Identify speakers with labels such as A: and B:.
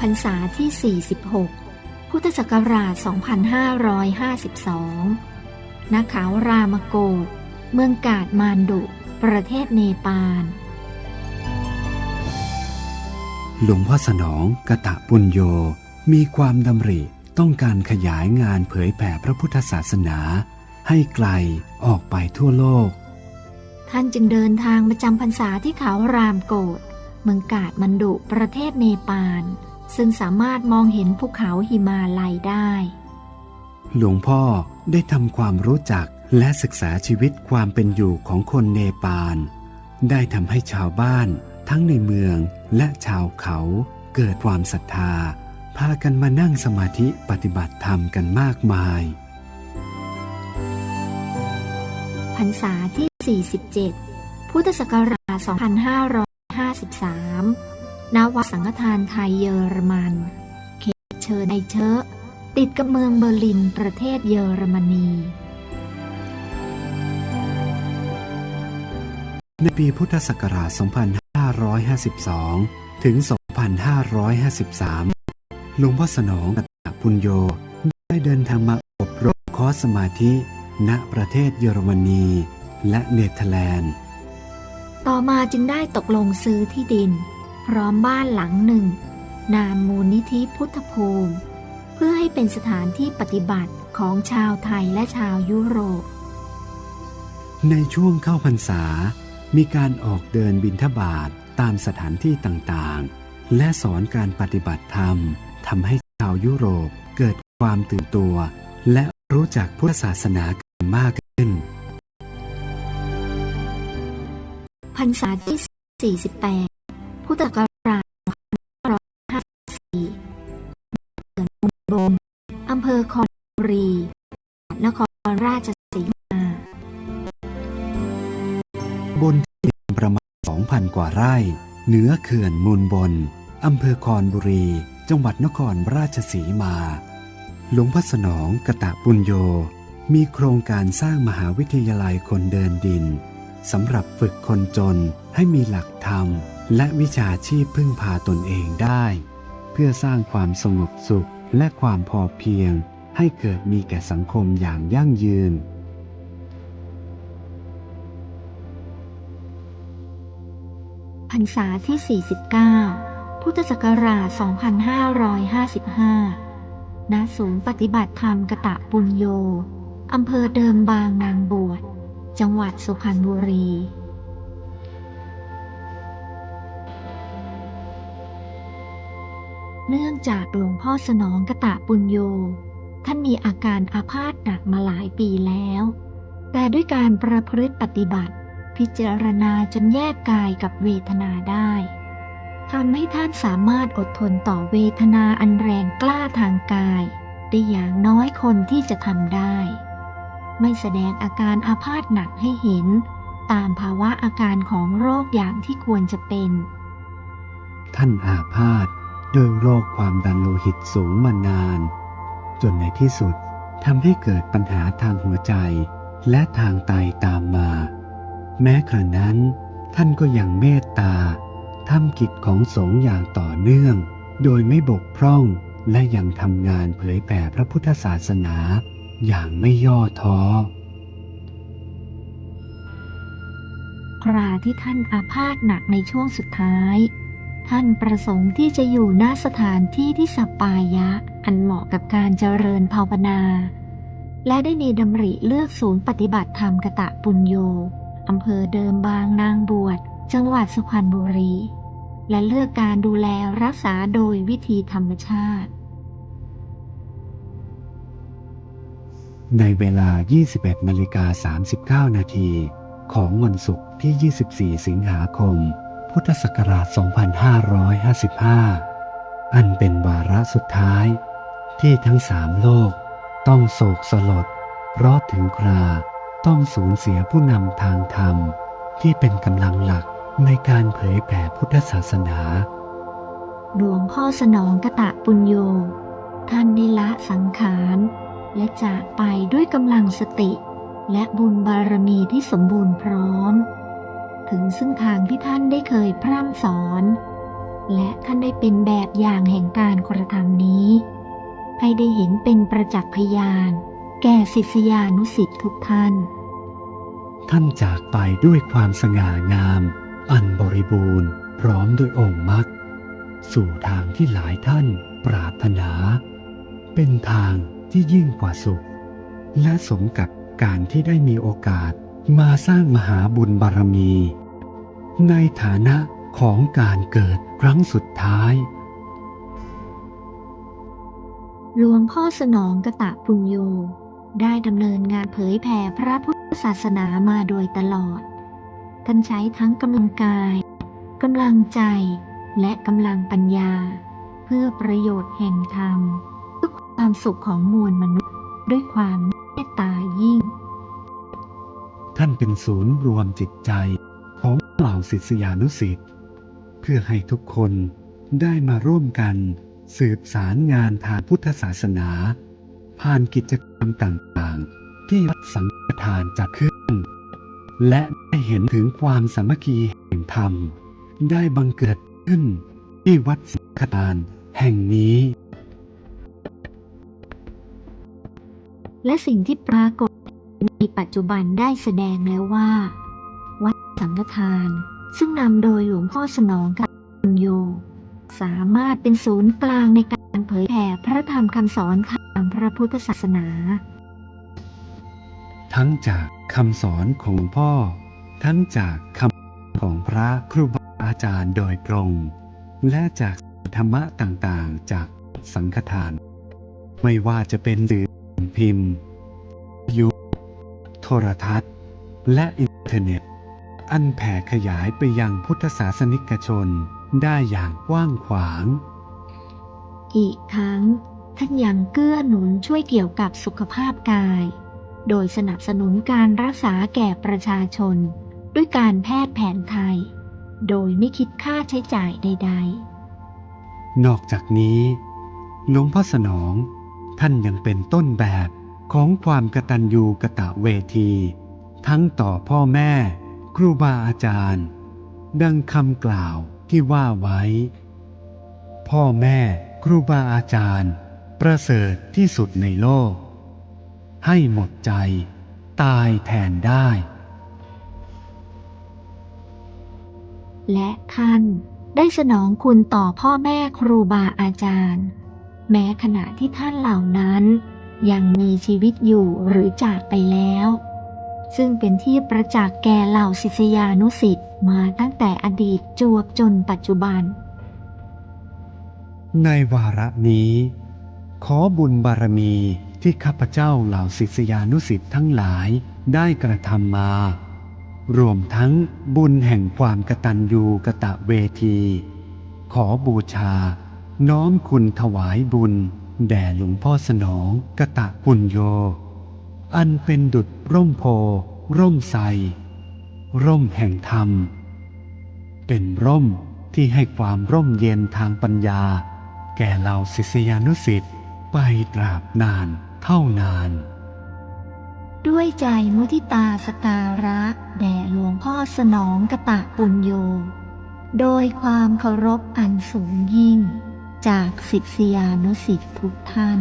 A: พรรษาที่ 46 พุทธศักราช 2552 ณ เขารามโกดเมืองกาดมานดุ ประเทศเนปาล
B: หลวงพ่อสนองกะตะปุญโย มีความดำริต้องการขยายงานเผยแผ่พระพุทธศาสนา ให้ไกลออกไปทั่วโลก
A: ท่านจึงเดินทางมาจำพรรษาที่เขารามโกดเมืองกาดมันดุประเทศเนปาล ซึ่งสามารถมองเห็นภูเขาหิมาลัยได้
B: หลวงพ่อได้ทำความรู้จักและศึกษาชีวิตความเป็นอยู่ของคนเนปาล ได้ทำให้ชาวบ้านทั้งในเมืองและชาวเขาเกิดความศรัทธา พากันมานั่งสมาธิปฏิบัติธรรมกันมากมาย
A: พรรษาที่ 47 พุทธศักราช 2553 ณวัดสังฆทานไทยเยอรมันเขตเชิญไอเชอะติดกับเมืองเบอร์ลินประเทศเยอรมนี
B: ในปีพุทธศักราช 2552 ถึง 2553 หลวงพ่อสนองกตปุญโยได้เดินทางมาอบรมคอร์สสมาธิ ณ ประเทศเยอรมนี และเนเธอร์แลนด์
A: ต่อมาจึงได้ตกลงซื้อที่ดิน พร้อมบ้านหลังหนึ่ง นามมูลนิธิพุทธภูมิ เพื่อให้เป็นสถานที่ปฏิบัติของชาวไทยและชาวยุโรป
B: ในช่วงเข้าพรรษา มีการออกเดินบิณฑบาตตามสถานที่ต่างๆ และสอนการปฏิบัติธรรมทำให้ชาวยุโรปเกิดความตื่นตัว และรู้จักพุทธศาสนากันมากขึ้น
A: พรรษาที่ 48 พุทธศักราช2554เขื่อนมุนบมอำเภอคอนบุรี นครราชสีมา
B: บนที่ดินประมาณ 2,000 กว่าไร่ เหนือเขื่อนมูลบนอำเภอคอนบุรี จังหวัดนครราชสีมา หลวงพ่อสนองกะตะปุญโย มีโครงการสร้างมหาวิทยาลัยคนเดินดินสำหรับฝึกคนจนให้มีหลักธรรม และวิชาชีพพึ่งพาตนเองได้ เพื่อสร้างความสงบสุขและความพอเพียง ให้เกิดมีแก่สังคมอย่างยั่งยืน
A: พรรษาที่ 49 พุทธศักราช 2555 ณ ศูนย์ปฏิบัติธรรมกะตะปุญโย อำเภอเดิมบางนางบวช จังหวัดสุพรรณบุรี เนื่องจากหลวงพ่อสนองกะตะปุญโย ท่านมีอาการอาพาธหนักมาหลายปีแล้ว แต่ด้วยการประพฤติปฏิบัติ พิจารณาจนแยกกายกับเวทนาได้ทำให้ท่านสามารถอดทนต่อเวทนาอันแรงกล้าทางกายได้อย่างน้อยคนที่จะทำได้ ไม่แสดงอาการอาพาธหนักให้เห็น ตามภาวะอาการของโรคอย่างที่ควรจะเป็น
B: ท่านอาพาธ ด้วยโรคความดันโลหิตสูงมานาน จนในที่สุดทำให้เกิดปัญหาทางหัวใจและทางไตตามมา แม้กระนั้น ท่านก็ยังเมตตาทำกิจของสงฆ์อย่างต่อเนื่อง โดยไม่บกพร่องและยังทำงานเผยแผ่พระพุทธศาสนาอย่างไม่ย่อท้อ
A: คราที่ท่านอาพาธหนักในช่วงสุดท้าย ท่านประสงค์ที่จะอยู่ณสถานที่ที่สปายะ อันเหมาะกับการเจริญภาวนา และได้มีดำริเลือกศูนย์ปฏิบัติธรรมกะตะปุญโยอำเภอเดิมบางนางบวช จังหวัดสุพรรณบุรี และเลือกการดูแลรักษาโดยวิธีธรรมชาติ
B: ในเวลา 21นาฬิกา39 นาทีของวันศุกร์ที่ 24 สิงหาคม พุทธศักราช 2555 อันเป็นวาระสุดท้าย ที่ทั้งสามโลกต้องโศกสลด เพราะถึงคราต้องสูญเสียผู้นำทางธรรม ที่เป็นกำลังหลักในการเผยแผ่พุทธศาสนา
A: หลวงพ่อสนองกะตะปุญโย ท่านได้ละสังขาร และจากไปด้วยกำลังสติ และบุญบารมีที่สมบูรณ์พร้อม ถึงซึ่งทางที่ท่านได้เคยพร่ำสอน และท่านได้เป็นแบบอย่างแห่งการกระทำนี้ ให้ได้เห็นเป็นประจักษ์พยาน แก่ศิษยานุสิษย์ทุกท่าน
B: ท่านจากไปด้วยความสง่างาม อันบริบูรณ์ พร้อมด้วยองค์มรรคสู่ทางที่หลายท่านปรารถนา เป็นทางที่ยิ่งกว่าสุข และสมกับการที่ได้มีโอกาส มาสร้างมหาบุญบารมี ในฐานะของการเกิดครั้งสุดท้าย
A: หลวงพ่อสนองกะตะปุญโย ได้ดำเนินงานเผยแผ่พระพุทธศาสนามาโดยตลอด ท่านใช้ทั้งกำลังกายกำลังใจและกำลังปัญญา เพื่อประโยชน์แห่งธรรมเพื่อความสุขของมวลมนุษย์ด้วยความเมตตายิ่งา
B: นเป็นศูนย์รวมจิตใจของเหล่าศิษยานุศิษย์เพื่อให้ทุกคนได้มาร่วมกันสืบสารงานทางพุทธศาสนา ผ่านกิจกรรมต่างๆ ที่วัดสังฆทานจัดขึ้น และได้เห็นถึงความสามัคคีแห่งธรรม ได้บังเกิดขึ้นที่วัดสังฆทานแห่งนี้
A: และสิ่งที่ปรากฏ ปัจจุบันได้แสดงแล้วว่า วัดสังฆทาน ซึ่งนำโดยหลวงพ่อสนองกับปุญโย สามารถเป็นศูนย์กลางในการเผยแผ่พระธรรมคำสอนทางพระพุทธศาสนา
B: ทั้งจากคำสอนของพ่อ ทั้งจากคำของพระครูบาอาจารย์โดยตรง และจากธรรมะต่างๆ จากสังฆทาน ไม่ว่าจะเป็นสื่อพิมพ์ โทรทัศน์ และอินเทอร์เน็ต อันแผ่ขยายไปยังพุทธศาสนิกชนได้อย่างกว้างขวาง
A: อีกทั้งท่านยังเกื้อหนุนช่วยเกี่ยวกับสุขภาพกาย โดยสนับสนุนการรักษาแก่ประชาชน ด้วยการแพทย์แผนไทย โดยไม่คิดค่าใช้จ่ายใด
B: นอกจากนี้ หลวงพ่อสนองท่านยังเป็นต้นแบบ ของความกตัญญูกะตะเวที ทั้งต่อพ่อแม่ ครูบาอาจารย์ ดังคำกล่าวที่ว่าไว้ พ่อแม่ ครูบาอาจารย์ ประเสริฐที่สุดในโลก ให้หมดใจ ตายแทนได้
A: และท่านได้สนองคุณต่อพ่อแม่ครูบาอาจารย์ แม้ขณะที่ท่านเหล่านั้น ยังมีชีวิตอยู่หรือจากไปแล้ว ซึ่งเป็นที่ประจักษ์แก่เหล่าศิษยานุสิษย์มาตั้งแต่อดีตจวบจนปัจจุบัน
B: ในวาระนี้ ขอบุญบารมีที่ข้าพเจ้าเหล่าศิษยานุสิษย์ทั้งหลายได้กระทำมา รวมทั้งบุญแห่งความกตัญญูกะตะเวที ขอบูชา น้อมคุณถวายบุญ แด่หลวงพ่อสนองกะตะปุญโย อันเป็นดุจร่มโพ ร่มไทรร่มแห่งธรรม เป็นร่มที่ให้ความร่มเย็นทางปัญญา แก่เหล่าศิษยานุสิษย์ไปตราบนานเท่านาน
A: ด้วยใจมุทิตาสการะ แด่หลวงพ่อสนองกะตะปุญโย โดยความเคารพอันสูงยิ่ง จากศิษยานุสิษย์ทุกท่าน